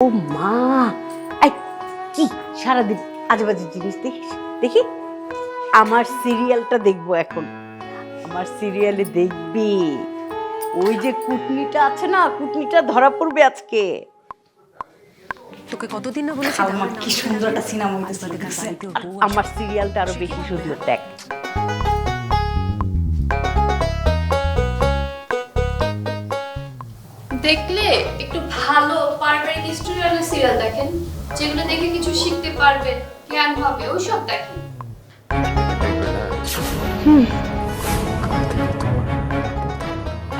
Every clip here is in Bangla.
ও মা! এই কি? সারাদিন আজে বাজে জিনিস দেখিস? দেখি। আমার সিরিয়ালটা দেখব এখন। আমার সিরিয়ালে দেখবি। ওই যে কুটনিটা আছে না কুটনিটা ধরা পড়বে আজকে। তোকে কতদিন না বলেছি খালমা কি সুন্দর একটা সিনেমা আমার সিরিয়ালটা আরও বেশি সুন্দর দেখ। দেখলে একটু ভালো পারিবারিক স্টোরি সিরিয়াল দেখেন যেগুলো দেখে কিছু শিখতে পারবেন জ্ঞান হবে ওইসব দেখেন।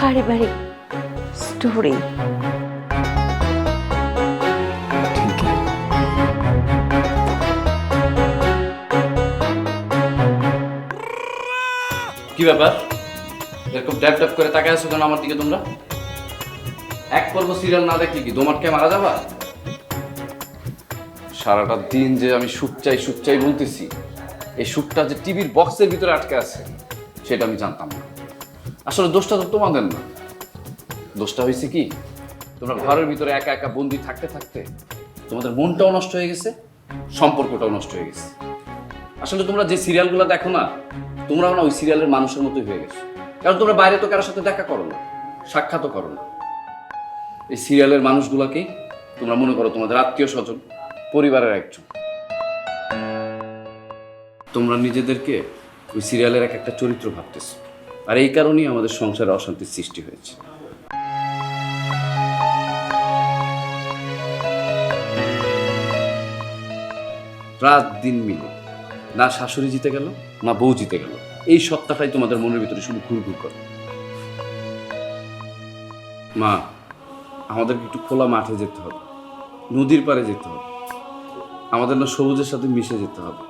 পারিবারিক স্টোরি কি ব্যাপার? এরকম ট্যাপ ট্যাপ করে তাকায় আছো কেন আমার দিকে তোমরা? এক পর্ব সিরিয়াল না দেখলে কি তোমার কে মারা যাবা? সারাটা দিন যে আমি সুখ চাই চাই বলতেছি, এই সুখটা যে টিভির বক্সের ভিতরে আটকে আছে, সেটা আমি জানতাম না। আসলে দোষটা তো তোমাদের না। দোষটা হয়েছে কি, তোমরা ঘরের ভিতরে একা একা বন্দি থাকতে থাকতে তোমাদের মনটাও নষ্ট হয়ে গেছে, সম্পর্কটাও নষ্ট হয়ে গেছে। আসলে তোমরা যে সিরিয়ালগুলো দেখো না, তোমরাও না ওই সিরিয়ালের মানুষের মতোই হয়ে গেছো। কারণ তোমরা বাইরে তো কারোর সাথে দেখা করো না, সাক্ষাৎও করো না। এই সিরিয়ালের মানুষগুলোকেই তোমরা মনে করো তোমাদের আত্মীয় স্বজন, পরিবারের একজন। তোমরা নিজেদেরকে ওই সিরিয়ালের এক একটা চরিত্র ভাবতেছো। আর এই কারণেই আমাদের সংসারে অশান্তির সৃষ্টি হয়েছে। রাত দিন মিলে, না শাশুড়ি জিতে গেল, না বউ জিতে গেল। এই সত্তাটাই তোমাদের মনের ভিতরে শুধু ঘুরঘুর করে। মা আমাদেরকে একটু খোলা মাঠে যেতে হবে। নদীর পাড়ে যেতে হবে। আমাদের না সবুজের সাথে মিশে যেতে হবে।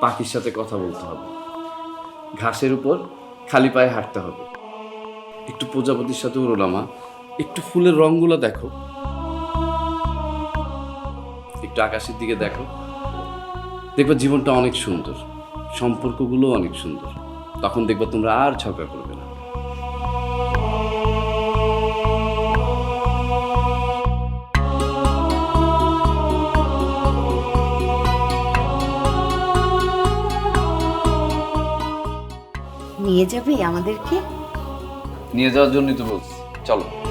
পাখির সাথে কথা বলতে হবে। ঘাসের উপর খালি পায়ে হাঁটতে হবে। একটু প্রজাপতির সাথে উড়ো না মা। একটু ফুলের রঙগুলো দেখো। একটু আকাশের দিকে দেখো। দেখবে জীবনটা অনেক সুন্দর। সম্পর্কগুলো অনেক সুন্দর। তখন দেখবে তোমরা আর ঝগড়া করবে না। নিয়ে যাবি আমাদেরকে? নিয়ে যাওয়ার জন্যই তো বলছি। চলো।